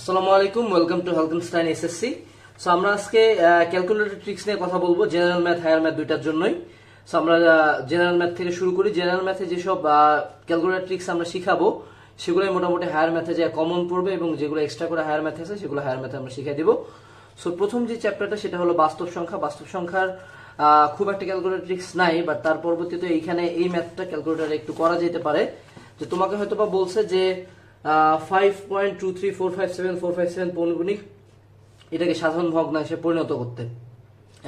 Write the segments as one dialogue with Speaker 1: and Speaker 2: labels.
Speaker 1: আসসালামু আলাইকুম welcome to helkenstein SSC so আমরা আজকে ক্যালকুলেটর ট্রিক্স নিয়ে কথা বলব জেনারেল ম্যাথ হায়ার ম্যাথ দুইটার জন্যই। সো আমরা জেনারেল ম্যাথ থেকে শুরু করি। জেনারেল ম্যাথে যেসব ক্যালকুলেটর ট্রিক্স আমরা শিখাবো, সেগুলোই মোটামুটি হায়ার ম্যাথে যে কমন পড়বে এবং যেগুলো এক্সট্রা করে হায়ার ম্যাথ আছে, সেগুলো হায়ার ম্যাথে আমরা শিখিয়ে দিব। সো প্রথম যে চ্যাপ্টারটা সেটা হলো বাস্তব সংখ্যা। বাস্তব সংখ্যার খুব একটা ক্যালকুলেটর ট্রিক্স নাই বাট তার পরবর্তীতে এইখানে এই ম্যাথটা ক্যালকুলেটারে একটু করা যেতে পারে। যে তোমাকে হয়তো বা বলছে যে five point two three four five seven four five seven পৌনগুণিক এটাকে সাধারণ ভগ্নাংশে পরিণত করতে।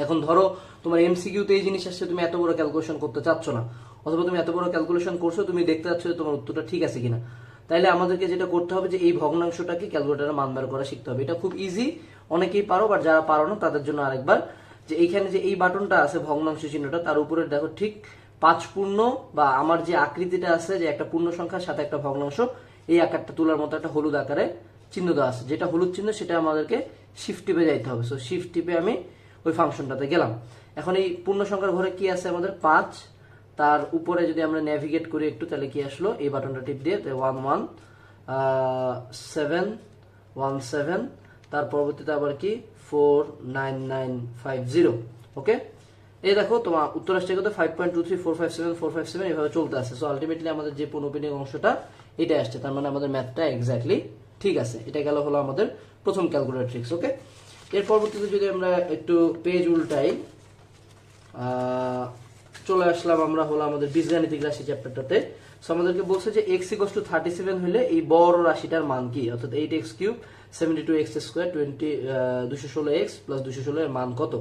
Speaker 1: এখন ধরো, তোমার এমসিকিউতে এই জিনিস আসছে, তুমি এত বড় ক্যালকুলেশন করতে চাচ্ছ না। অথবা তুমি এত বড় ক্যালকুলেশন করছ, তুমি দেখতে চাচ্ছ যে তোমার উত্তরটা ঠিক আছে কিনা। তাইলে আমাদেরকে যেটা করতে হবে যে এই ভগ্নাংশটাকে ক্যালকুলেটারে মান বের করা শিখতে হবে। এটা খুব ইজি অনেকেই পারো বাট যারা পারো না, তাদের জন্য আরেকবার। যে এইখানে যে এই বাটনটা আছে ভগ্নাংশ চিহ্নটা, তার উপরে দেখো ঠিক পাঁচ পূর্ণ বা আমার যে আকৃতিটা আছে, যে একটা পূর্ণ সংখ্যার সাথে একটা ভগ্নাংশ এই আকারটা তোলার মতো একটা হলুদ আকারে চিহ্ন দেওয়া আছে। যেটা হলুদ চিহ্ন, সেটা আমাদেরকে শিফট টিপে যাইতে হবে। সো শিফট টিপে আমি ওই ফাংশনটাতে গেলাম। এখন এই পূর্ণ সংখ্যার ঘরে কি আছে আমাদের? পাঁচ। তার উপরে যদি আমরা নেভিগেট করি একটু, তাহলে কি আসলো? এই বাটনটা টিপ দিয়ে one one seven one seven তার পরবর্তীতে আবার কি? Four nine nine five zero okay এই দেখো, তোমার উত্তর আসছে কত? Five point two three four five seven four five seven এভাবে চলতে আছে। সো আলটিমেটলি আমাদের যে পুনঃপিনিক অংশটা এটা আসছে, তার মানে আমাদের ম্যাথটা এক্স্যাক্টলি ঠিক আছে। এটা গেল হলো আমাদের প্রথম ক্যালকুলেটর ট্রিক্স ওকে এর পরবর্তীতে যদি আমরা একটু পেজ উল্টাই চলে আসলাম আমরা হলো আমাদের বীজগাণিতিক রাশি চ্যাপ্টারটাতে সো আমাদেরকে বলছে যে x equals to thirty seven হলে এই বড় রাশিটার মান কি? অর্থাৎ eight x cube seventy two x square twenty দুশো ষোলো এক্স প্লাস দুশো ষোলো এর মান কত?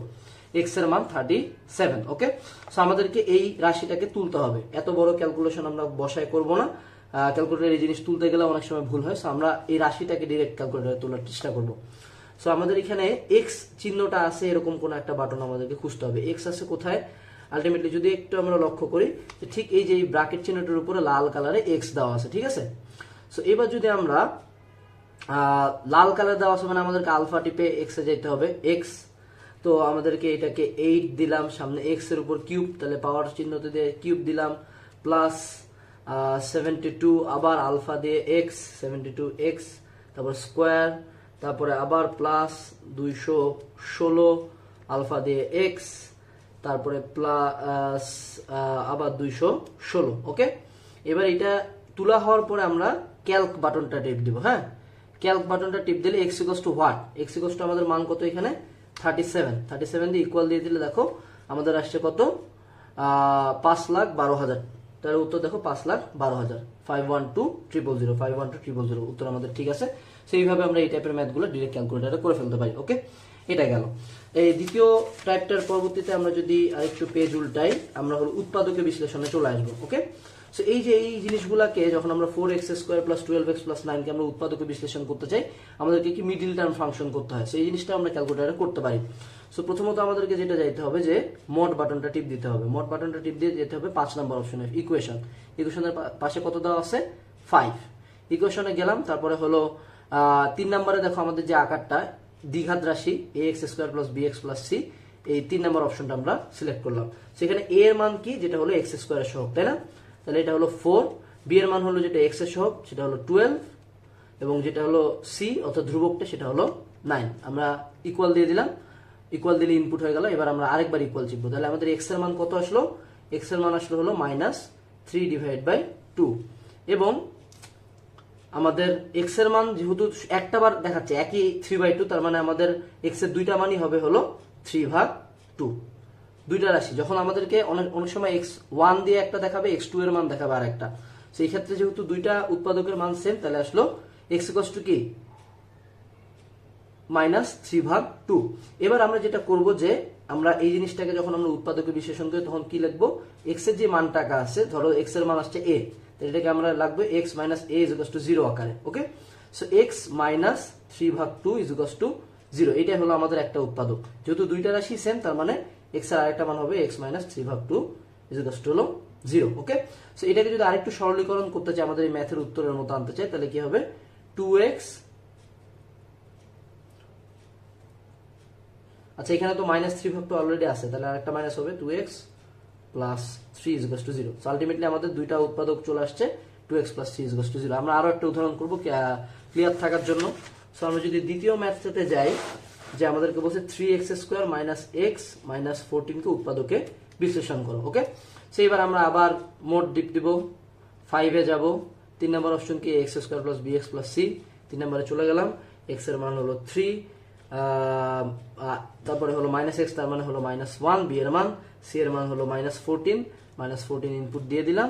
Speaker 1: এক্সের মান থার্টি সেভেন ওকে সো আমাদেরকে এই রাশিটাকে তুলতে হবে। এত বড় ক্যালকুলেশন আমরা বসায় করব না। ক্যালকুলেটার এই জিনিস তুলতে গেলে অনেক সময় ভুল হয়। সো আমরা এই রাশিটাকে ডিরেক্ট ক্যালকুলেটারে তোলার চেষ্টা করব। সো আমাদের এখানে এক্স চিহ্নটা আছে, এরকম কোন একটা বাটন আমাদেরকে খুঁজতে হবে। এক্স আছে কোথায়? আলটিমেটলি যদি একটু আমরা লক্ষ্য করি, যে ঠিক এই যে ব্রাকেট চিহ্নটার উপরে লাল কালারে এক্স দেওয়া আছে, ঠিক আছে? সো এবার যদি আমরা লাল কালার দেওয়া আছে মানে আমাদেরকে আলফা টিপে এক্স যেতে হবে। এক্স তো আমাদেরকে এটাকে এইট দিলাম, সামনে এক্সের উপর কিউব তাহলে পাওয়ার চিহ্নতে দিয়ে কিউব দিলাম প্লাস সেভেন্টি টু আবার আলফা দিয়ে এক্স সেভেন্টি টু এক্স তারপর স্কোয়ার তারপরে আবার প্লাস দুইশো ষোলো আলফা দিয়ে এক্স তারপরে প্লাস আবার দুইশো ষোলো ওকে এবার এটা তোলা হওয়ার পরে আমরা ক্যালক বাটনটা টিপ দিব হ্যাঁ? ক্যালক বাটনটা টিপ দিলে x equals to what x আমাদের মান কত এখানে? থার্টি সেভেন থার্টি সেভেন দিয়ে ইকুয়াল দিয়ে দিলে দেখো, আমাদের আসছে কত? পাঁচ লাখ বারো হাজার তার উত্তর দেখো পাঁচ লাখ বারো হাজার। Five one two triple zero five one two triple zero উত্তর আমাদের ঠিক আছে। সেইভাবে আমরা এই টাইপের ম্যাথগুলো ডিরেক্ট ক্যালকুলেটারে করে ফেলতে পারি ওকে এটা গেল। এই দ্বিতীয় টাইপটার পরবর্তীতে আমরা যদি আরেকটু পেজ উল্টাই, আমরা হলো উৎপাদকের বিশ্লেষণে চলে আসব ওকে সো এই যে এই জিনিসগুলোকে যখন আমরা four x square plus twelve x plus নাইনকে আমরা উৎপাদকে বিশ্লেষণ করতে চাই, আমাদেরকে কি মিডিল টার্ম ফাংশন করতে হয়? সেই জিনিসটা আমরা ক্যালকুলেটারে করতে পারি। সো প্রথমত আমাদেরকে যেটা যাইতে হবে যে, মোট বাটনটা টিপ দিতে হবে। মোট বাটনটা টিপ দিয়ে যেতে হবে পাঁচ নম্বর অপশনে ইকুয়েশন ইকুয়েশনের পাশে কত দেওয়া আছে? ফাইভ ইকুয়েশনে গেলাম, তারপরে হলো তিন নম্বরে দেখো আমাদের যে আকারটা, দ্বিঘাত রাশি a x square plus b x plus c এই তিন নম্বর অপশনটা আমরা সিলেক্ট করলাম। সেখানে এ এর মান কি? যেটা হলো এক্স স্কোয়ারের সহগ, তাই না? তাহলে এটা হলো ফোর বি এর মান হলো যেটা এক্সের সহগ, সেটা হলো টুয়েলভ এবং যেটা হলো সি অর্থাৎ ধ্রুবকটা, সেটা হলো নাইন আমরা ইকুয়াল দিয়ে দিলাম। ইকুয়াল দিলে ইনপুট হয়ে গেল, এবার আমরা আরেকবার ইকুয়াল চিপবো তাহলে আমাদের এক্সের মান কত আসলো? এক্সের মান আসলো হলো minus three divide by two এবং আমাদের এক্সের মান যেহেতু একটা বার দেখাচ্ছে, একই থ্রি বাই টু তার মানে আমাদের এক্সের দুইটা মানই হবে হলো থ্রি ভাগ টু দুইটা রাশি, যখন আমাদেরকে অনেক অনেক সময় এক্স ওয়ান দিয়ে একটা দেখাবে এক্স টু এর মান দেখাবে আর একটা সেই ক্ষেত্রে যেহেতু দুইটা উৎপাদকের মান সেম তাহলে আসলো এক্স ইকস টু কি? মাইনাস থ্রি ভাগ টু। এবার আমরা যেটা করব যে, আমরা এই জিনিসটাকে যখন আমরা উৎপাদকে বিশ্লেষণ করি, তখন কি লিখব? এক্সের যে মানটাকা আছে, ধরো এক্সের মান আসছে এ এটাকে আমরা লাগবে x minus a is to zero আকারে okay so x minus three ভাগ টু ইজ টু জিরো এটাই হলো আমাদের একটা উৎপাদক। যেহেতু দুইটা রাশি সেম তার মানে এক্সের আরেকটা মান হবে এক্স মাইনাস থ্রি ভাগ টু ইজ টু হলো জিরো ওকে সো এটাকে যদি আরেকটু সরলীকরণ করতে চাই, আমাদের এই ম্যাথের উত্তরের মতো আনতে চাই, তাহলে কি হবে? টু এক্স আচ্ছা এখানে তো মাইনাস থ্রি টু অলরেডি আছে, তাহলে আরেকটা মাইনাস হবে two x plus three is to zero ultimately আমাদের দুইটা উৎপাদক চলে আসছে two x plus three is to zero আমরা আরও একটা উদাহরণ করব ক্লিয়ার থাকার জন্য। সো আমরা যদি দ্বিতীয় ম্যাথটাতে যাই, যে আমাদেরকে বলছে three x square minus x minus ফোরটিনকে উৎপাদকে বিশ্লেষণ করো ওকে সো এবার আমরা আবার মোট ডিপ দিব ফাইভে যাব, তিন নম্বর অপশন কি x square plus b x plus c তিন নম্বরে চলে গেলাম এক্সের মান হলো থ্রি তারপরে হলো মাইনাস এক্স তার মানে হলো মাইনাস ওয়ান বি এর মান সি এর মান হলো minus fourteen minus fourteen input দিয়ে দিলাম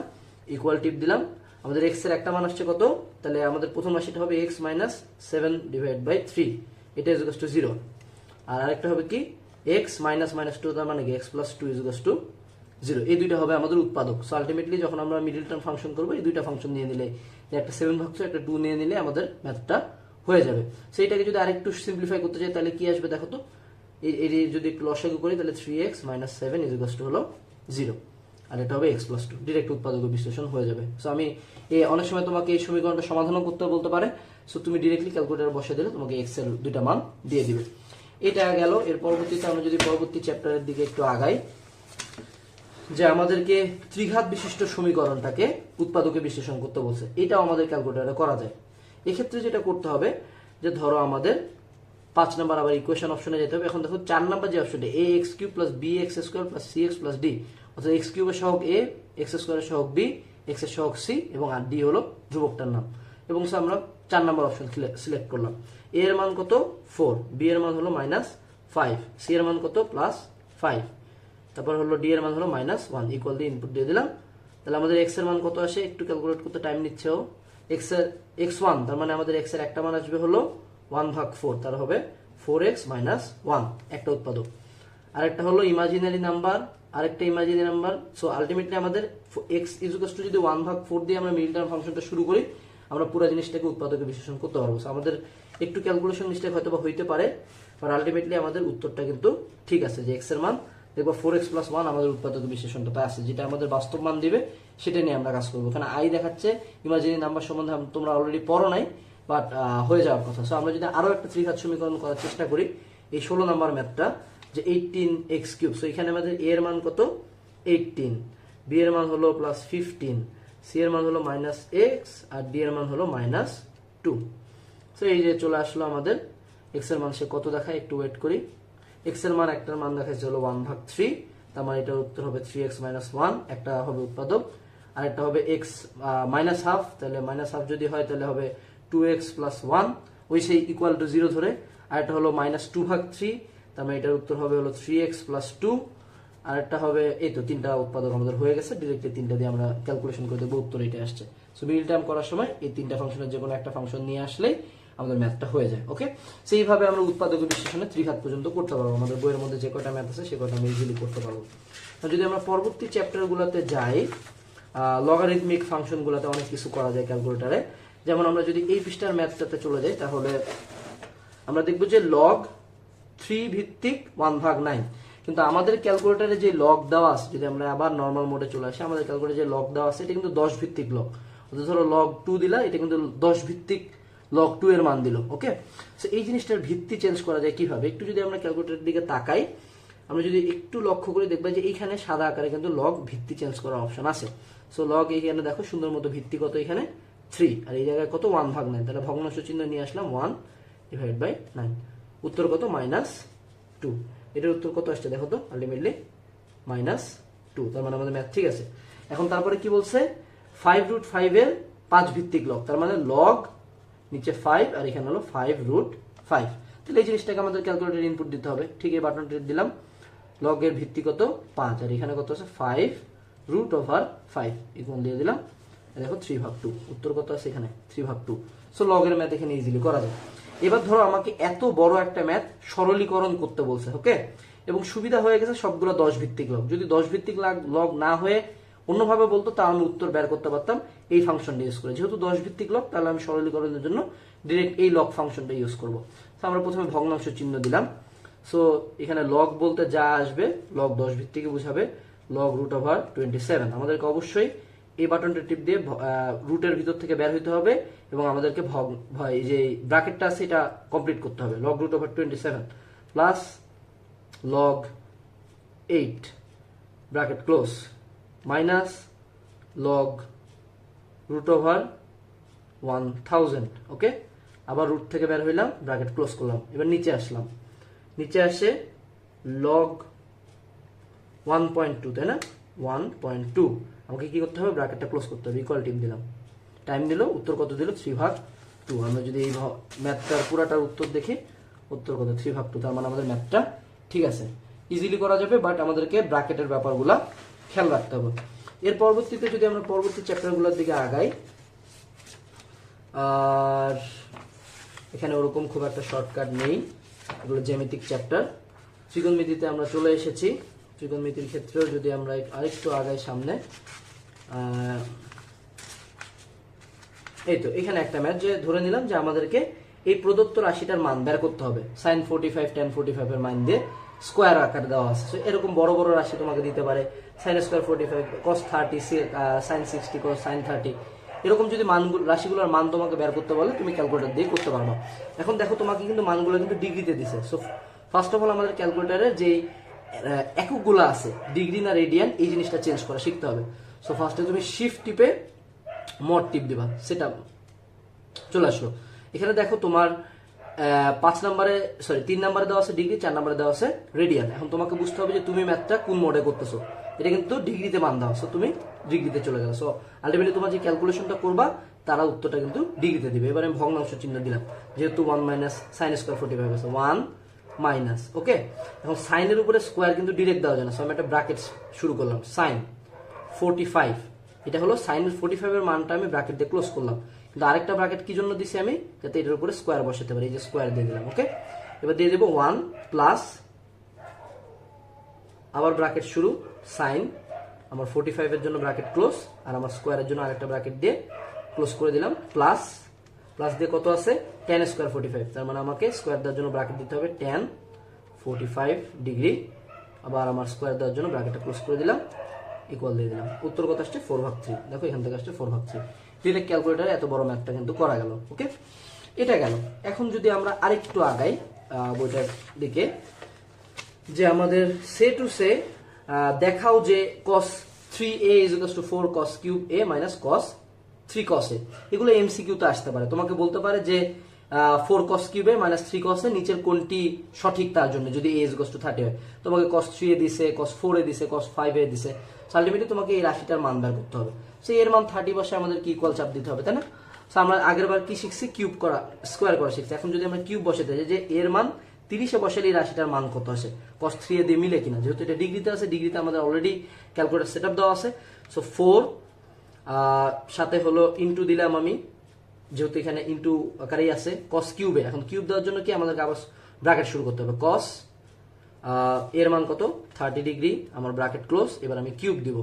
Speaker 1: ইকুয়াল টিপ দিলাম। আমাদের এক্সের একটা মান আসছে কত? তাহলে আমাদের প্রথম রাশিটা হবে x minus seven divide by three এটা ইজ টু জিরো আর আরেকটা হবে কি? এক্স মাইনাস মাইনাস টু তার মানে কি? X plus two is to zero এই দুইটা হবে আমাদের উৎপাদক। সো আলটিমেটলি যখন আমরা মিডিল টার্ম ফাংশন করব, এই দুইটা ফাংশন নিয়ে নিলে একটা সেভেন ভাগছো একটা টু নিয়ে নিলে আমাদের ম্যাথটা হয়ে যাবে। সেইটাকে যদি আরেকটু সিম্পলিফাই করতে চাই তাহলে কি আসবে দেখো তো? এই যদি একটু লসাগু করি, তাহলে three x minus seven is to হলো জিরো আর এটা হবে এক্স প্লাস টু ডিরেক্ট উৎপাদক বিশ্লেষণ হয়ে যাবে। সো আমি এই, অনেক সময় তোমাকে এই সমীকরণটা সমাধানও করতে বলতে পারে। সো তুমি ডিরেক্টলি ক্যালকুলেটার বসে দিলে তোমাকে এক্সের দুইটা মান দিয়ে দিবে। এটা গেল। এর পরবর্তীতে আমরা যদি পরবর্তী চ্যাপ্টারের দিকে একটু আগাই, যে আমাদেরকে ত্রিঘাত বিশিষ্ট সমীকরণটাকে উৎপাদকে বিশ্লেষণ করতে বলছে। এটাও আমাদের ক্যালকুলেটারে করা যায়। এক্ষেত্রে যেটা করতে হবে, যে ধরো আমাদের পাঁচ নাম্বার আবার ইকুয়েশন অপশনে যেতে হবে। এখন দেখো চার নাম্বার যে অপশনটা a x cube plus b x square plus c x plus d অর্থাৎ এক্স কিউবের সহগ এ এক্স স্কোয়ারের সহগ বি এক্সের সহগ সি এবং আর ডি হলো ধ্রুবকটার নাম। এবং সে আমরা চার নাম্বার অপশন সিলেক্ট করলাম। এ এর মান কত? ফোর বি এর মান হলো মাইনাস ফাইভ সি এর মান কত? প্লাস ফাইভ তারপর হলো ডি এর মান হলো মাইনাস ওয়ান ইকুয়াল দিয়ে ইনপুট দিয়ে দিলাম। তাহলে আমাদের এক্সের মান কত আসে? একটু ক্যালকুলেট করতে টাইম নিচ্ছে ও এক্স ওয়ান তার মানে আমাদের এক্সের একটা মান আসবে হলো ওয়ান ভাগ ফোর তার হবে ফোর এক্স মাইনাস ওয়ান একটা উৎপাদক। আরেকটা হলো ইমাজিনারি নাম্বার আরেকটা ইমাজিনারি নাম্বার সো আলটিমেটলি আমাদের এক্স ইজুকাস যদি ওয়ান ভাগ ফোর দিয়ে আমরা মিডিল টার্ম ফাংশনটা শুরু করি, আমরা পুরো জিনিসটাকে উৎপাদকে বিশ্লেষণ করতে পারব। আমাদের একটু ক্যালকুলেশন মিস্টেক হয়তো বা হইতে পারে বাট আলটিমেটলি আমাদের উত্তরটা কিন্তু ঠিক আছে যে এক্সের মান দেখব ফোর এক্স প্লাস ওয়ান আমাদের উৎপাদক বিশ্লেষণটা আছে যেটা আমাদের বাস্তব মান দিবে, সেটা নিয়ে আমরা কাজ করব। ওখানে আই দেখাচ্ছে ইমাজিনারি নাম্বার সম্বন্ধে তোমরা অলরেডি পড়ো নাই বাট হয়ে যাওয়ার কথা। সো আমরা যদি আরও একটা ত্রিঘাত সমীকরণ করার চেষ্টা করি, এই ষোলো নাম্বার ম্যাথটা যে এইটিন এক্স কিউব সো এখানে আমাদের এ এর মান কত? এইটিন বি এর মান হলো প্লাস ফিফটিন সি এর মান হলো মাইনাস এক্স আর ডি এর মান হলো মাইনাস টু সো এই যে চলে আসলো আমাদের এক্সের মান সে কত দেখায়? একটু ওয়েট করি। এক্সের মান একটার মান দেখাচ্ছে হলো ওয়ান ভাগ থ্রি তার মানে এটার উত্তর হবে থ্রি এক্স মাইনাস ওয়ান একটা হবে উৎপাদক, আর একটা হবে এক্স মাইনাস হাফ তাহলে মাইনাস হাফ যদি হয় তাহলে হবে টু এক্স প্লাস ওয়ান ওই সেই ইকুয়াল টু জিরো ধরে, আর একটা হলো মাইনাস টু ভাগ থ্রি তার মানে এটার উত্তর হবে হলো থ্রি এক্স প্লাস টু আর একটা হবে, এই তো তিনটা উৎপাদক আমাদের হয়ে গেছে ডিরেক্টলি তিনটা দিয়ে আমরা ক্যালকুলেশন করে দেবো উত্তর এটা আসছে। সো মিডিল টার্ম করার সময় এই তিনটা ফাংশনের যে কোনো একটা ফাংশন নিয়ে আসলেই আমাদের ম্যাথটা হয়ে যায় ওকে সেইভাবে আমরা উৎপাদক বিশ্লেষণে ত্রিঘাত পর্যন্ত করতে পারব। আমাদের বইয়ের মধ্যে যে কয়টা ম্যাথ আছে, সে কটা আমরা ইজিলি করতে পারব। যদি আমরা পরবর্তী চ্যাপ্টারগুলোতে যাই লগারিদমিক ফাংশনগুলোতে অনেক কিছু করা যায় ক্যালকুলেটারে যেমন আমরা যদি এই পৃষ্ঠার ম্যাথটাতে চলে যাই, তাহলে আমরা দেখব যে লগ থ্রি ভিত্তিক ওয়ান ভাগ নাইন কিন্তু আমাদের ক্যালকুলেটারে যে লগ দেওয়া আছে, যদি আমরা আবার নর্মাল মোডে চলে আসি, আমাদের ক্যালকুলেটারে যে লগ দেওয়া আছে, এটা কিন্তু দশ ভিত্তিক লগ ধরো লগ টু দিলা, এটা কিন্তু দশ ভিত্তিক লগ টু এর মান দিল ওকে সো এই জিনিসটার ভিত্তি চেঞ্জ করা যায় কীভাবে? একটু যদি আমরা ক্যালকুলেটারের দিকে তাকাই, আমরা যদি একটু লক্ষ্য করে দেখবা যে এইখানে সাদা আকারে কিন্তু লগ ভিত্তি চেঞ্জ করার অপশন আছে। সো লগ এইখানে দেখো, সুন্দর মতো ভিত্তি কত এখানে? থ্রি আর এই জায়গায় কত? ওয়ান ভাগ নাইন তাহলে ভগ্নাংশ চিহ্ন নিয়ে আসলাম ওয়ান ডিভাইড বাই নাইন উত্তর কত? মাইনাস টু এটার উত্তর কত আসছে দেখো তো? আলটিমেটলি মাইনাস টু তার মানে আমাদের ম্যাথ ঠিক আছে। এখন তারপরে কি বলছে? ফাইভ রুট ফাইভের পাঁচ ভিত্তিক লগ তার মানে লগ নিচে ফাইভ আর এখানে হলো ফাইভ রুট ফাইভ তাহলে এই জিনিসটাকে আমাদের ক্যালকুলেটার ইনপুট দিতে হবে। ঠিক এই বাটনটি দিলাম। লগের ভিত্তি কত? পাঁচ। আর এখানে কত আছে? Five root over five equal দিয়ে দিলাম। দেখো থ্রি ভাগ টু উত্তর কত আছে এখানে? থ্রি ভাগ টু সো লগের ম্যাথ এখানে ইজিলি করা যায়। এবার ধরো আমাকে এত বড় একটা ম্যাথ সরলীকরণ করতে বলছে ওকে এবং সুবিধা হয়ে গেছে সবগুলো দশ ভিত্তিক লগ যদি দশ ভিত্তিক লগ না হয়ে অন্যভাবে বলতো, তাহলে আমি উত্তর বের করতে পারতাম এই ফাংশনটা ইউজ করে। যেহেতু দশ ভিত্তিক লগ তাহলে আমি সরলীকরণের জন্য ডিরেক্ট এই লগ ফাংশনটা ইউজ করব। তো আমরা প্রথমে ভগ্নাংশ চিহ্ন দিলাম। সো এখানে লগ বলতে যা আসবে লগ দশ ভিত্তিকে বুঝাবে log root over twenty seven আমাদেরকে অবশ্যই এই বাটনটা টিপ দিয়ে রুটের ভিতর থেকে বের হইতে হবে এবং আমাদেরকে ভগ এই যে ব্র্যাকেটটা আছে, এটা কমপ্লিট করতে হবে। Log root over twenty seven plus log eight bracket close minus log root over one thousand okay আবার রুট থেকে বের হইলাম ব্র্যাকেট ক্লোজ করলাম, এবার নিচে আসলাম। নিচে আসে লগ ওয়ান পয়েন্ট টু তাই না? ওয়ান পয়েন্ট টু আমাকে কি করতে হবে? ব্র্যাকেটটা ক্লোজ করতে হবে ইকুয়াল টিম দিলাম। টাইম দিল, উত্তর কত দিল? থ্রি ভাগ টু আমরা যদি এই ম্যাথটার পুরাটার উত্তর দেখি, উত্তর কত? থ্রি ভাগ টু তার মানে আমাদের ম্যাথটা ঠিক আছে। ইজিলি করা যাবে বাট আমাদেরকে ব্র্যাকেটের ব্যাপারগুলা খেয়াল রাখতে হবে। এর পরবর্তীতে যদি আমরা পরবর্তী চ্যাপ্টারগুলোর দিকে আগাই, আর এখানে ওরকম খুব একটা শর্টকাট নেই, এগুলো জ্যামিতিক চ্যাপ্টার ত্রিকোণমিতিতে আমরা চলে এসেছি। ত্রিকোণমিতির ক্ষেত্রেও যদি আমরা আরেকটু আগাই সামনে এই তো, এখানে একটা ম্যাথ যে ধরে নিলাম যে আমাদেরকে এই প্রদত্ত রাশিটার মান বের করতে হবে। Sine forty five tan forty five এর মান দিয়ে। স্কোয়ার আকার দেওয়া আছে। So, এরকম বড় বড় রাশি তোমাকে দিতে পারে। Sine square forty five cos thirty sine sixty cos sine thirty এরকম যদি মানগুলো রাশিগুলোর মান তোমাকে বের করতে বলে তুমি ক্যালকুলেটর দিয়ে করতে পারবে। এখন দেখো তোমাকে কিন্তু মানগুলো কিন্তু ডিগ্রিতে দিছে। সো ফার্স্ট অফ অল আমাদের ক্যালকুলেটারে যে এককগুলো আছে ডিগ্রি না রেডিয়ান এই জিনিসটা চেঞ্জ করা শিখতে হবে। সো ফার্স্টে তুমি শিফট টিপে মড টিপ দিবা। সেটা চলে আসলো এখানে দেখো তোমার পাঁচ নম্বরে সরি তিন নম্বরে দেওয়া আছে ডিগ্রি চার নম্বরে দেওয়া আছে রেডিয়ান এখন তোমাকে বুঝতে হবে যে তুমি ম্যাথটা কোন মোডে করতেছো। এটা কিন্তু ডিগ্রিতে মান দেওয়া সো তুমি ডিগ্রিতে চলে গেলো সো আলটিমেটলি তোমার যে ক্যালকুলেশনটা করবা, তারা উত্তরটা কিন্তু ডিগ্রিতে দিবে। এবার আমি ভগ্নাংশ চিহ্ন দিলাম। যেহেতু one minus sine square forty five আছে ওয়ান মাইনাস ওকে এখন সাইনের উপরে স্কোয়ার কিন্তু ডিরেক্ট দেওয়া যায় না সো আমি একটা ব্র্যাকেট শুরু করলাম সাইন ফোর্টি ফাইভ এটা হলো সাইনের ফোর্টি ফাইভের মানটা আমি ব্রাকেট দিয়ে ক্লোজ করলাম। কিন্তু আরেকটা ব্র্যাকেট কি জন্য দিছি আমি? যাতে এটার উপরে স্কোয়ার বসাতে পারি, এই যে স্কোয়ার দিয়ে দিলাম ওকে এবার দিয়ে দেবো ওয়ান প্লাস আবার ব্র্যাকেট শুরু সাইন আমার ফোর্টি ফাইভের জন্য ব্র্যাকেট ক্লোজ আর আমার স্কোয়ারের জন্য আরেকটা ব্র্যাকেট দিয়ে ক্লোজ করে দিলাম প্লাস প্লাস দিয়ে কত আছে? টেন স্কোয়ার ফোর্টি ফাইভ তার মানে আমাকে স্কোয়ার দেওয়ার জন্য ব্রাকেট দিতে হবে টেন ফোর্টি ফাইভ ডিগ্রি আবার আমার স্কোয়ার দেওয়ার জন্য ব্র্যাকেটটা ক্লোজ করে দিলাম ইকুয়াল দিয়ে দিলাম। উত্তর কত আসছে? ফোর ভাগ থ্রি দেখো এখান থেকে আসছে ফোর ভাগ থ্রি ডিরেক্ট ক্যালকুলেটারে এত বড় ম্যাথটা কিন্তু করা গেল ওকে এটা গেল। এখন যদি আমরা আরেকটু আগাই বইটার দিকে, যে আমাদের সে টু সে দেখাও যে cos three a is to four cos cube a minus cos three cos এগুলো এমসিকিউতে আসতে পারে। তোমাকে বলতে পারে যে ফোর কস কিউবে মাইনাস থ্রি কসে নিচের কোনটি সঠিক তার জন্য, যদি এ ইজ টু থার্টি হয়। তোমাকে কস থ্রি এ দিছে কস ফোর এ দিছে কস ফাইভ এ দিছে। আলটিমেটলি তোমাকে এই রাশিটার মান বের করতে হবে। সো এর মান থার্টি বসে আমাদের কি ইকুয়াল চাপ দিতে হবে, তাই না? সো আমরা আগের বার কি শিখছি? কিউব করা স্কোয়ার করা শিখছি। এখন যদি আমরা কিউব বসাতে যাই যে এর মান তিরিশে বসালে এই রাশিটার মান কত আসে? কস থ্রি দিয়ে মিলে কিনা। যেহেতু এটা ডিগ্রিতে আছে, ডিগ্রিতে আমাদের অলরেডি ক্যালকুলেটার সেট আপ দেওয়া আছে। সো ফোর সাথে হলো ইন্টু দিলাম আমি, যেহেতু এখানে ইন্টু আকারেই আছে কস কিউবে এখন কিউব দেওয়ার জন্য কি? আমাদেরকে আবার ব্র্যাকেট শুরু করতে হবে। কস এর মান কত? থার্টি ডিগ্রি আমার ব্র্যাকেট ক্লোজ এবার আমি কিউব দিব।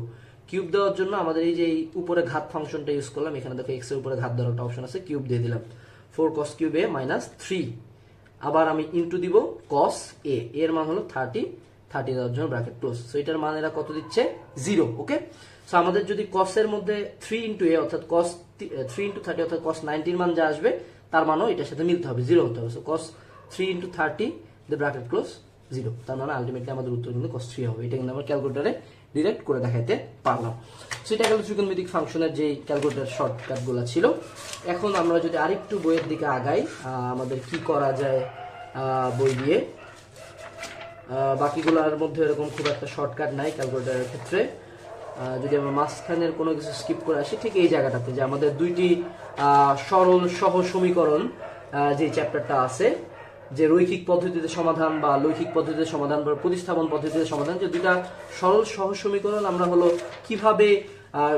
Speaker 1: কিউব দেওয়ার জন্য আমাদের এই যে উপরে ঘাত ফাংশনটা ইউজ করলাম, এখানে দেখো এক্সের উপরে ঘাত দেওয়ার একটা অপশন আছে কিউব দিয়ে দিলাম। ফোর কস কিউবে মাইনাস থ্রি আবার আমি ইন্টু দিব কস এ এর মান হলো থার্টি থার্টি দেওয়ার জন্য ব্র্যাকেট ক্লোজ সো এটার মান এরা কত দিচ্ছে? জিরো ওকে সো আমাদের যদি কসের মধ্যে থ্রি ইন্টু এ অর্থাৎ কস থ্রি ইন্টু থার্টি অর্থাৎ কস নাইনটির মান যা আসবে, তার মানও এটার সাথে মিলতে হবে জিরো হতে হবে। So cos three into thirty the bracket close zero তার মানে আলটিমেটলি আমাদের উত্তর কিন্তু কস থ্রি হবে। এটা কিন্তু আমরা ক্যালকুলেটারে ডিরেক্ট করে দেখাইতে পারলাম। সো এটা গেল ত্রিকোণমিতিক ফাংশনের যে ক্যালকুলেটার শর্টকাটগুলো ছিল। এখন আমরা যদি আরেকটু বইয়ের দিকে আগাই আমাদের কি করা যায় বই দিয়ে। বাকিগুলোর মধ্যে এরকম খুব একটা শর্টকাট নাই ক্যালকুলেটারের ক্ষেত্রে। যদি আমরা মাঝখানের কোনো কিছু স্কিপ করে আসি, ঠিক এই জায়গাটাতে যে আমাদের দুইটি সরল সহ সমীকরণ যে চ্যাপ্টারটা আছে যে রৈখিক পদ্ধতিতে সমাধান বা লৈখিক পদ্ধতিতে সমাধান বা প্রতিস্থাপন পদ্ধতিতে সমাধান, যে দুইটা সরল সহ সমীকরণ আমরা হলো কীভাবে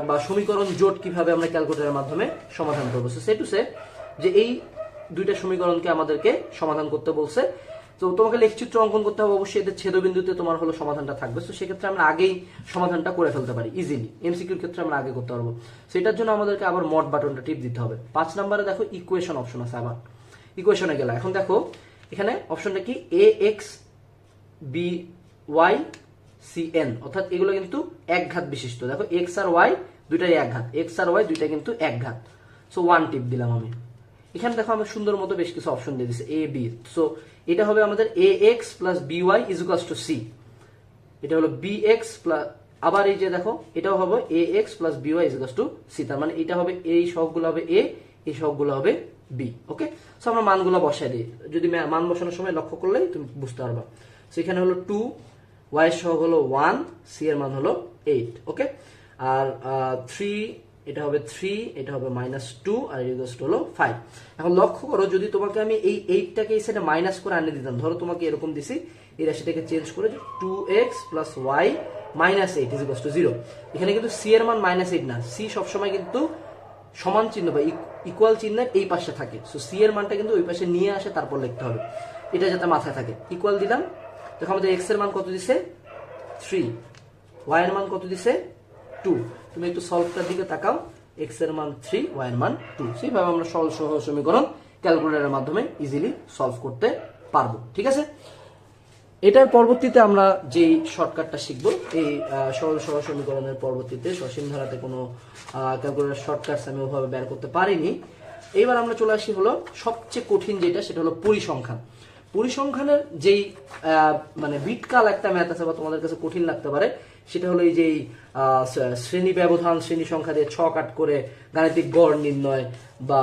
Speaker 1: বা সমীকরণ জোট কীভাবে আমরা ক্যালকুলেটারের মাধ্যমে সমাধান করব। সে টু সে যে এই দুইটা সমীকরণকে আমাদেরকে সমাধান করতে বলছে। তো তোমাকে লেখচিত্র অঙ্কন করতে হবে, অবশ্যই এদের ছেদবিন্দুতে তোমার হলো সমাধানটা থাকবে। তো সেক্ষেত্রে আমরা আগেই সমাধানটা করে ফেলতে পারি ইজিলি এমসিকিউর ক্ষেত্রে আমরা আগে করতে পারব। সেটার জন্য আমাদেরকে আবার মড বাটনটা টিপ দিতে হবে। পাঁচ নম্বরে দেখো ইকুয়েশন অপশন আছে আবার ইকুয়েশনে গেলে এখন দেখো এখানে অপশনটা কি? A x b y c n অর্থাৎ এগুলো কিন্তু এক ঘাত বিশিষ্ট। দেখো এক্স আর ওয়াই দুইটাই এক ঘাত এক্স আর ওয়াই দুইটা কিন্তু এক ঘাত সো ওয়ান টিপ দিলাম আমি। এখানে দেখো আমি সুন্দর মতো বেশ কিছু অপশন দিয়ে দিচ্ছে এ বি সো এটা হবে আমাদের a x plus b y is to c এটা হলো বি এক্স প্লাস আবার এই যে দেখো, এটাও হবে a x plus b y is to c তার মানে এটা হবে এই সবগুলো হবে এ এই সবগুলো হবে বি ওকে সো আমরা মানগুলো বসাই দিই। যদি মান বসানোর সময় লক্ষ্য করলেই তুমি বুঝতে পারবা। সো এখানে হলো টু ওয়াই সহগ হলো ওয়ান সি এর মান হলো এইট ওকে আর থ্রি এটা হবে থ্রি এটা হবে মাইনাস টু আর ইকুয়ালস হলো ফাইভ এখন লক্ষ্য করো, যদি তোমাকে আমি এই এইটটাকে এই সাইডে মাইনাস করে আনিয়ে দিতাম, ধরো তোমাকে এরকম দিছি, এই রাশিটাকে চেঞ্জ করে two x plus y minus eight is to zero এখানে কিন্তু সি এর মান মাইনাস এইট না। সি সবসময় কিন্তু সমান চিহ্ন বা ইকুয়াল চিহ্নের এই পাশে থাকে। সো সি এর মানটা কিন্তু ওই পাশে নিয়ে আসে, তারপর লিখতে হবে। এটা যাতে মাথায় থাকে। ইকুয়াল দিলাম। দেখো আমাদের এক্সের মান কত দিছে? থ্রি ওয়াই এর মান কত দিছে? টু তুমি একটু সলভটার দিকে তাকাও। এক্সের মান থ্রি ওয়াই এর মান টু সেইভাবে আমরা সরল সহ সমীকরণ ক্যালকুলেটরের মাধ্যমে ইজিলি সলভ করতে পারব। ঠিক আছে? এটার পরবর্তীতে আমরা যেই শর্টকাটটা শিখব, এই সরল সহ সমীকরণের পরবর্তীতে সসীম ধারাতে কোনো ক্যালকুলেটর শর্টকাটস আমি ওভাবে বের করতে পারিনি। এইবার আমরা চলে আসি হলো সবচেয়ে কঠিন যেটা, সেটা হলো পরিসংখ্যান। পরিসংখ্যানের যেই মানে বিটকাল একটা ম্যাথ আছে বা তোমাদের কাছে কঠিন লাগতে পারে, সেটা হলো এই যে শ্রেণি ব্যবধান, শ্রেণি সংখ্যা দিয়ে ছক আট করে গাণিতিক গড় নির্ণয় বা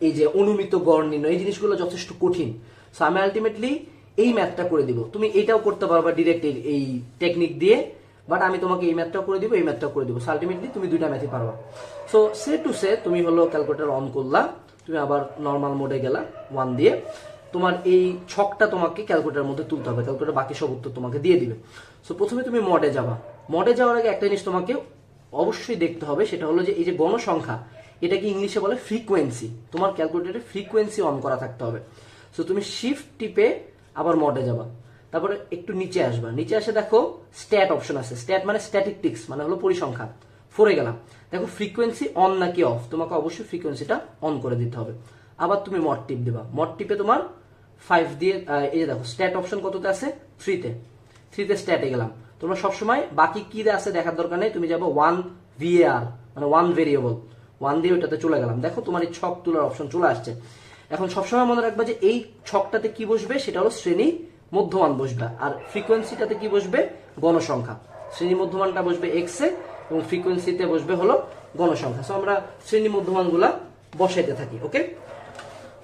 Speaker 1: এই যে অনুমিত গড় নির্ণয়, এই জিনিসগুলো যথেষ্ট কঠিন। সো আমি আলটিমেটলি এই ম্যাথটা করে দিব। তুমি এটাও করতে পারবা ডিরেক্ট এই টেকনিক দিয়ে বাট আমি তোমাকে এই ম্যাথটাও করে দিব, এই ম্যাথটাও করে দিব। আলটিমেটলি তুমি দুইটা ম্যাথই পারবা। সো সে টু সে, তুমি হলো ক্যালকুলেটার অন করলা, তুমি আবার নর্মাল মোডে গেলা ওয়ান দিয়ে। তোমার এই ছকটা তোমাকে ক্যালকুলেটার মধ্যে তুলতে হবে। ক্যালকুলেটার বাকি সব উত্তর তোমাকে দিয়ে দিবে। সো প্রথমে তুমি মডে যাবা। মডে যাওয়ার আগে একটা জিনিস তোমাকে অবশ্যই দেখতে হবে, সেটা হলো যে এই যে গণসংখ্যা, এটাকে ইংলিশে বলে ফ্রিকোয়েন্সি তোমার ক্যালকুলেটরে ফ্রিকোয়েন্সি অন করা থাকতে হবে। সো তুমি শিফট টিপে আবার মডে যাবা। তারপরে একটু নিচে আসবা। নিচে আসে দেখো স্ট্যাট অপশন আছে। স্ট্যাট মানে স্ট্যাটিকটিক্স মানে হলো পরিসংখ্যান। ফোরে গেলাম। দেখো ফ্রিকোয়েন্সি অন নাকি অফ তোমাকে অবশ্যই ফ্রিকোয়েন্সিটা অন করে দিতে হবে। আবার তুমি মড টিপ দিবা। মড টিপে তোমার ফাইভ দিয়ে এই যে দেখো স্ট্যাট অপশন কততে আছে? থ্রিতে থ্রিতে স্ট্যাটে গেলাম। তোমরা সবসময় বাকি কি আছে দেখার দরকার নেই। তুমি যাব ওয়ান ভিএআর মানে ওয়ান ভেরিয়েবল ওয়ান দিয়ে ওইটাতে চলে গেলাম। দেখো তোমার এই ছক তোলার অপশন চলে আসছে। এখন সবসময় মনে রাখবা যে এই ছকটাতে কি বসবে? সেটা হলো শ্রেণি মধ্যমান বসবে। আর ফ্রিকোয়েন্সিটাতে কি বসবে? গণসংখ্যা। শ্রেণি মধ্যমানটা বসবে এক্স এবং ফ্রিকোয়েন্সিতে বসবে হলো গণসংখ্যা। সো আমরা শ্রেণি মধ্যমানগুলা বসাইতে থাকি ওকে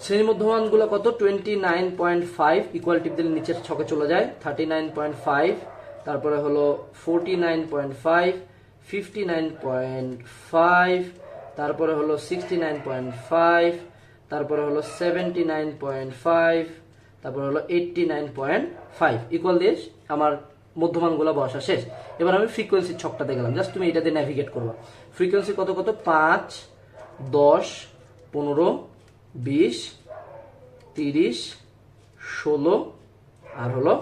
Speaker 1: শ্রেণি মধ্যমানগুলো কত? Twenty nine point five equal দিলে নিচের ছকে চলে যায়। থার্টি নাইন পয়েন্ট ফাইভ তারপরে হলো forty nine point five fifty nine point five তারপরে হলো সিক্সটি নাইন পয়েন্ট ফাইভ তারপরে হলো সেভেন্টি নাইন পয়েন্ট ফাইভ তারপরে হলো eighty nine point five equal দিয়ে আমার মধ্যমানগুলো বসা শেষ। এবার আমি ফ্রিকোয়েন্সির ছকটাতে গেলাম জাস্ট তুমি এটাতে ন্যাভিগেট করবা। ফ্রিকোয়েন্সি কত কত? পাঁচ, দশ, পনেরো, বিশ, তিরিশ, ষোলো, আর হলো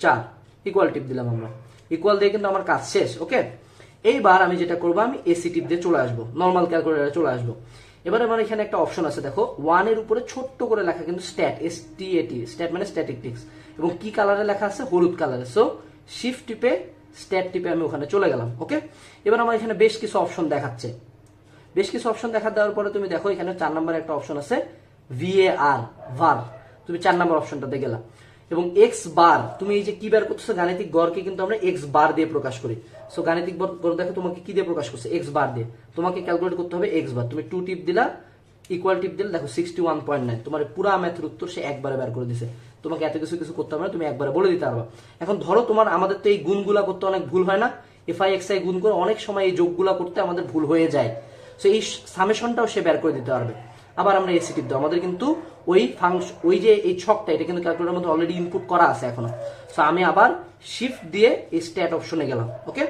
Speaker 1: চার। ইকুয়াল টিপ দিলাম আমরা। ইকুয়াল দিয়ে কিন্তু আমার কাজ শেষ ওকে এইবার আমি যেটা করব, আমি এসি টিপ দিয়ে চলে আসব। নর্মাল ক্যালকুলেটারে চলে আসব। এবার আমার এখানে একটা অপশন আছে, দেখো ওয়ানের উপরে ছোট্ট করে লেখা কিন্তু স্ট্যাট এস টি এটি স্ট্যাট মানে স্ট্যাটিকটিক্স এবং কি কালারে লেখা আছে? হলুদ কালারে সো শিফট টিপে স্ট্যাট টিপে আমি ওখানে চলে গেলাম ওকে এবার আমার এখানে বেশ কিছু অপশন দেখাচ্ছে। বেশ কিছু অপশন দেখা দেওয়ার পরে তুমি দেখো, এখানে চার নম্বরে একটা অপশন আছে ভিএআর ভার তুমি চার নম্বর অপশনটাতে গেলা। এবং এক্স বার তুমি এই যে কি বার করতেছো, গাণিতিক গড়কে কিন্তু আমরা এক্স বার দিয়ে প্রকাশ করি। সো গাণিতিক গড় দেখো তোমাকে কি দিয়ে প্রকাশ করছে? এক্স বার দিয়ে। তোমাকে ক্যালকুলেট করতে হবে এক্স বার তুমি টু টিপ দিলা ইকুয়াল টিপ দিলে, দেখো সিক্সটি ওয়ান পয়েন্ট নাইন তোমার পুরা ম্যাথের উত্তর সে একবারে বের করে দিছে। তোমাকে এত কিছু কিছু করতে হবে না, তুমি একবারে বলে দিতে পারবা। এখন ধরো তোমার, আমাদের তো এই গুণগুলা করতে অনেক ভুল হয় না। এফ আই এক্স আই গুণ করে অনেক সময় এই যোগগুলা করতে আমাদের ভুল হয়ে যায়। সো এই সামেশনটাও সে বের করে দিতে পারবে। আবার আমরা এসি টিপ দেবো। আমাদের কিন্তু ওই ফাংশন ওই যে এই ছকটা, এটা কিন্তু ক্যালকুলেটার মধ্যে অলরেডি ইনপুট করা আছে এখনও। সো আমি আবার শিফট দিয়ে এই স্ট্যাট অপশনে গেলাম ওকে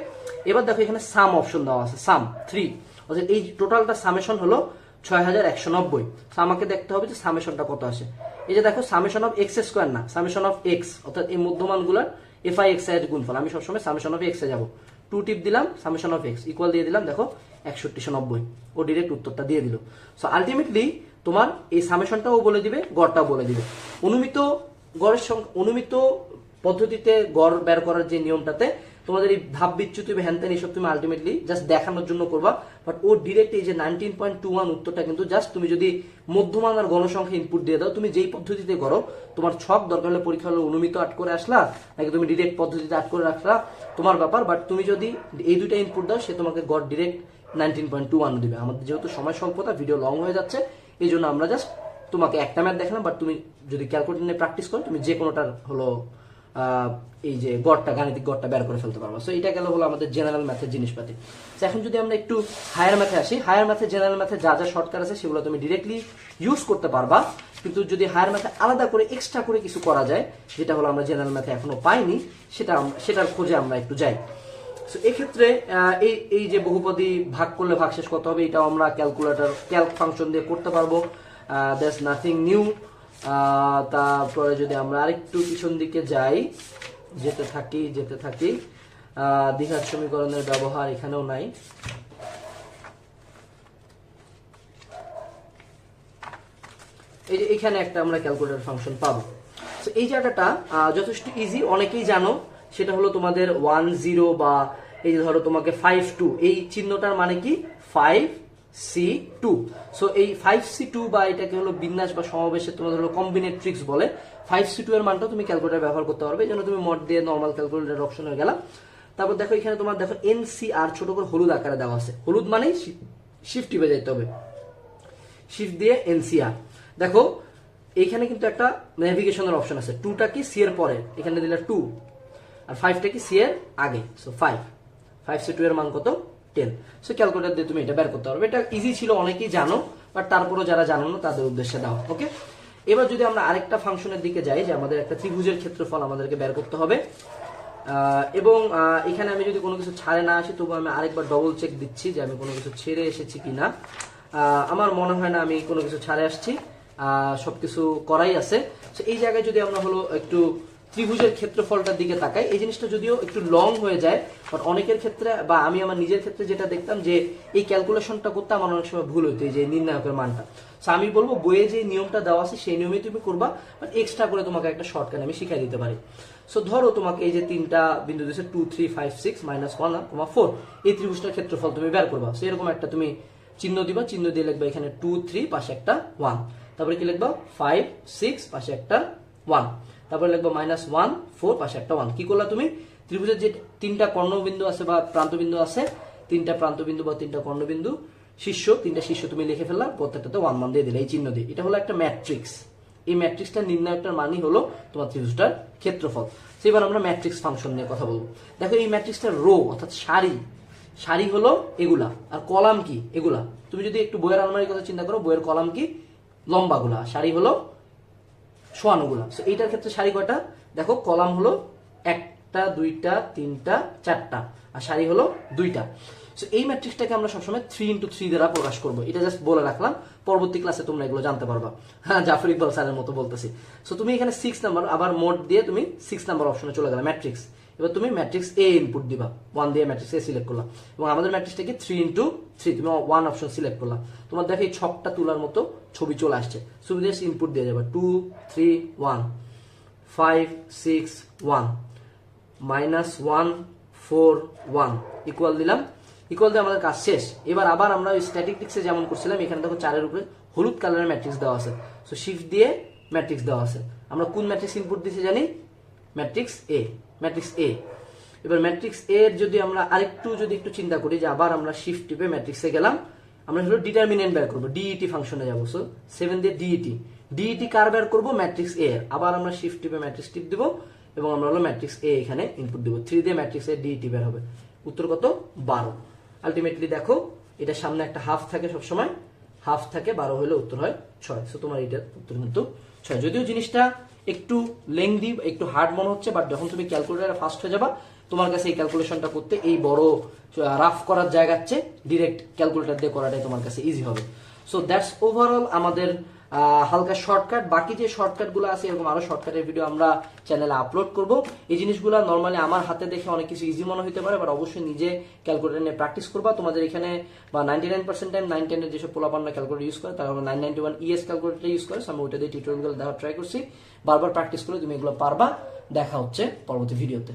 Speaker 1: এবার দেখো এখানে সাম অপশন দেওয়া আছে সাম থ্রি অর্থাৎ এই টোটালটা সামেশন হলো ছয় হাজার একশো নব্বই। So, আমাকে দেখতে হবে যে সামেশনটা কত আসে। এই যে দেখো সামেশন অফ এক্স স্কোয়ার না সামেশন অফ এক্স অর্থাৎ এই মধ্যমানগুলোর এফ আই এক্সের গুণফল। আমি সবসময় সামেশন অফ এক্স যাব। টু টিপ দিলাম সামেশন অফ এক্স ইকুয়াল দিয়ে দিলাম, দেখো, একষট্টিশো নব্বই। ও ডিরেক্ট উত্তরটা দিয়ে দিল। সো আলটিমেটলি তোমার এই সামেশনটাও বলে দিবে, গড়টাও বলে দিবে। অনুমিত গড়ের সংখ্যা অনুমিত পদ্ধতিতে গড় বের করার যে নিয়মটাতে তোমাদের এই ধাপ বিচ্যুতি হ্যান এইসব তুমি আলটিমেটলি জাস্ট দেখানোর জন্য করবা বাট ও ডিরেক্ট এই যে নাইনটিন পয়েন্ট টু ওয়ান উত্তরটা কিন্তু জাস্ট তুমি যদি মধ্যমান আর গণসংখ্যা ইনপুট দিয়ে দাও, তুমি যেই পদ্ধতিতে করো, তোমার ছক দরকার হলে পরীক্ষা হলে অনুমিত আট করে আসলা, নাকি তুমি ডিরেক্ট পদ্ধতিতে আট করে রাখলা, তোমার ব্যাপার বাট তুমি যদি এই দুইটা ইনপুট দাও, সে তোমাকে গড় direct nineteen point two one দিবে। আমাদের যেহেতু সময় স্বল্পতা ভিডিও লং হয়ে যাচ্ছে এই জন্য আমরা জাস্ট তোমাকে একটা ম্যাথ দেখালাম বাট তুমি যদি ক্যালকুলেটর নিয়ে প্র্যাকটিস করো, তুমি যে কোনোটার হলো এই যে গড়টা, গাণিতিক গড়টা বের করে ফেলতে পারব। সো এটা গেল হলো আমাদের জেনারেল ম্যাথের জিনিসপাতি। So, এখন যদি আমরা একটু হায়ার ম্যাথে আসি হায়ার ম্যাথে জেনারেল ম্যাথে যা যা শর্টকাট আছে, সেগুলো তুমি ডিরেক্টলি ইউজ করতে পারবা। কিন্তু যদি হায়ার ম্যাথে আলাদা করে এক্সট্রা করে কিছু করা যায়, যেটা হলো আমরা জেনারেল ম্যাথে এখনও পাইনি, সেটা সেটার খোঁজে আমরা একটু যাই। এক্ষেত্রে এই এই যে বহুপদী ভাগ করলে ভাগশেষ কত হবে, এটাও আমরা ক্যালকুলেটর ক্যালক ফাংশন দিয়ে করতে পারব। দ্যাটস নাথিং নিউ তারপরে যদি আমরা আরেকটু পিছন দিকে যাই, যেতে থাকি যেতে থাকি দ্বিঘাত সমীকরণের ব্যবহার এখানেও নাই। এই যে এখানে একটা আমরা ক্যালকুলেটর ফাংশন পাবো। এই জায়গাটা যথেষ্ট ইজি অনেকেই জানো। সেটা হলো তোমাদের ওয়ান জিরো বা এই যে ধরো তোমাকে ফাইভ টু এই চিহ্নটার মানে কি? ফাইভ সি টু সো এই ফাইভ সি টু বা এটাকে হলো বিন্যাস বা সমাবেশে তোমাদের হলো কম্বিনেট্রিক্স বলে। ফাইভ সি টু এর মানটা তুমি ক্যালকুলেটর ব্যবহার করতে পারবে। এই জন্য তুমি মড দিয়ে নর্মাল ক্যালকুলেটার অপশন হয়ে গেলাম। তারপর দেখো এখানে তোমার দেখো এনসিআর ছোট করে হলুদ আকারে দেওয়া আছে। হলুদ মানেই শিফট টিপে যাইতে হবে। শিফট দিয়ে এনসিআর দেখো, এইখানে কিন্তু একটা নেভিগেশনের অপশন আছে। টুটা কি? সি এর পরে। এখানে দিলে টু আর ফাইভটা কি সি এর? আগে so five five C two এর মান কত? টেন সো ক্যালকুলেটর দিয়ে তুমি এটা বের করতে পারবে। এটা ইজি ছিল অনেকেই জানো বাট তারপরও যারা জানো না তাদের উদ্দেশ্যে দাও ওকে এবার যদি আমরা আরেকটা ফাংশনের দিকে যাই যে আমাদের একটা ত্রিভুজের ক্ষেত্রফল আমাদেরকে বের করতে হবে এবং এখানে আমি যদি কোনো কিছু ছাড়ে না আসি তবু আমি আরেকবার ডবল চেক দিচ্ছি যে আমি কোনো কিছু ছেড়ে এসেছি কি না আমার মনে হয় না আমি কোনো কিছু ছাড়ে আসছি। আহ, সবকিছু করাই আছে। তো এই জায়গায় যদি আমরা হলো একটু ত্রিভুজের ক্ষেত্রফলটার দিকে তাকাই, এই জিনিসটা যদিও একটু লং হয়ে যায় বাট অনেকের ক্ষেত্রে বা আমি আমার নিজের ক্ষেত্রে যেটা দেখতাম যে এই ক্যালকুলেশনটা করতে আমার অনেক সময় ভুল হতো যে নির্ণায়কের মানটা। So আমি বলব, বইয়ে যে নিয়মটা দেওয়া আছে, সেই নিয়মে তুমি করবা বাট এক্সট্রা করে তোমাকে একটা শর্টকাট আমি শিখাই দিতে পারি। সো ধরো তোমাকে এই যে তিনটা বিন্দু দিয়েছে two three five six minus one comma four এই ত্রিভুজটার ক্ষেত্রফল তুমি বের করবা। সো এরকম একটা তুমি চিহ্ন দিবা, চিহ্ন দিয়ে লিখবা এখানে টু থ্রি পাশে একটা ওয়ান তারপরে কি লিখবা? ফাইভ সিক্স পাশে একটা ওয়ান তারপরে লিখবা মাইনাস ওয়ান ফোর পাশে একটা ওয়ান কি করলা তুমি? ত্রিভুজের যে তিনটা কর্ণবিন্দু আছে বা প্রান্তবিন্দু আছে, তিনটা প্রান্তবিন্দু বা তিনটা কর্ণবিন্দু, শীর্ষ, তিনটা শীর্ষ তুমি লিখে ফেললা, প্রত্যেকটাতে ওয়ান ওয়ান দিয়ে দিলে, এই চিহ্ন দিয়ে। এটা হলো একটা ম্যাট্রিক্স এই ম্যাট্রিক্সটার নির্ণায়কটার মানই হলো তোমার ত্রিভুজটার ক্ষেত্রফল। তো এবার আমরা ম্যাট্রিক্স ফাংশন নিয়ে কথা বলব। দেখো, এই ম্যাট্রিক্সটার রো অর্থাৎ সারি সারি হলো এগুলা। আর কলাম কি? এগুলা। তুমি যদি একটু বইয়ের আলমারির কথা চিন্তা করো, বইয়ের কলাম কি? লম্বাগুলা। সারি হলো সোয়ানোগুলা সো এইটার ক্ষেত্রে সারি কয়টা? দেখো, কলাম হলো একটা, দুইটা, তিনটা, চারটা, আর সারি হলো দুইটা। সো এই ম্যাট্রিক্সটাকে আমরা সবসময় থ্রি ইন্টু থ্রি দ্বারা প্রকাশ করব। এটা জাস্ট বলে রাখলাম। পরবর্তী ক্লাসে তোমরা এগুলো জানতে পারবা। হ্যাঁ জাফর ইকবাল স্যারের মতো বলতেছি। সো তুমি এখানে সিক্স নাম্বার আবার মোড দিয়ে তুমি সিক্স নাম্বার অপশনে চলে গেলে ম্যাট্রিক্স এবার তুমি ম্যাট্রিক্স এ ইনপুট দিবা। ওয়ান দিয়ে ম্যাট্রিক্স এ সিলেক্ট করলাম। এবং আমাদের ম্যাট্রিক্সটাকে থ্রি ইন্টু থ্রি তুমি ওয়ান অপশন সিলেক্ট করলাম তোমার দেখো এই ছকটা তোলার মতো ছবি চলে আসছে। তুমি জাস্ট ইনপুট দিয়ে যাবে। Two three one five six one minus one four one equal দিলাম। ইকুয়াল দিয়ে আমাদের কাজ শেষ। এবার আবার আমরা ওই স্ট্যাটিস্টিক্সে যেমন করছিলাম, এখানে দেখো চারের উপরে হলুদ কালারের ম্যাট্রিক্স দেওয়া আছে। সো শিফট দিয়ে ম্যাট্রিক্স দেওয়া আছে। আমরা কোন ম্যাট্রিক্স ইনপুট দিছি জানি? ম্যাট্রিক্স এ ম্যাট্রিক্স এ এবার ম্যাট্রিক্স এ এর যদি আমরা আরেকটু যদি একটু চিন্তা করি যে আবার আমরা শিফট টিপে ম্যাট্রিক্সে গেলাম, আমরা হলো ডিটারমিনেন্ট বের করব ডিইটি ফাংশনে যাব। সো সেভেন দিয়ে ডিইটি ডিইটি কার বের করব? ম্যাট্রিক্স এ আবার আমরা শিফট টিপে ম্যাট্রিক্স টিপ দিব এবং আমরা হলো ম্যাট্রিক্স এ এখানে ইনপুট দিব। থ্রি দিয়ে ম্যাট্রিক্স এ ডিইটি বের হবে। উত্তর কত? বারো। আলটিমেটলি দেখো, এটা সামনে একটা হাফ থাকে সবসময়। হাফ থাকে, বারো হলে উত্তর হয় ছয়। সো তোমার এটা উত্তর কিন্তু ছয়। যদিও জিনিসটা একটু লেংদি একটু হার্ড মনে হচ্ছে বাট যখন তুমি ক্যালকুলেটারে ফাস্ট হয়ে যাবা, তোমার কাছে এই ক্যালকুলেশনটা করতে এই বড় রাফ করার জায়গার চেয়ে ডিরেক্ট ক্যালকুলেটার দিয়ে করাটাই তোমার কাছে ইজি হবে। সো দ্যাটস ওভারঅল আমাদের হালকা শর্টকাট বাকি যে শর্টকাটগুলো আছে, এরকম আরও শর্টকাটের ভিডিও আমরা চ্যানেলে আপলোড করব। এই জিনিসগুলো নর্মালি আমার হাতে দেখে অনেক কিছু ইজি মনে হতে পারে বাট অবশ্যই নিজে ক্যালকুলেটার নিয়ে প্র্যাকটিস করবা। তোমাদের এখানে বা ninety nine percent time nine টেনের যেসব পোলাপান্না ক্যালকুলেটার ইউজ করে, তারা nine ninety one ES calculator use করে। আমি ওইটা দিয়ে টিউটোরিয়ালগুলো দেওয়ার ট্রাই করছি। বারবার প্র্যাকটিস করে তুমি এগুলো পারবা। দেখা হচ্ছে পরবর্তী ভিডিওতে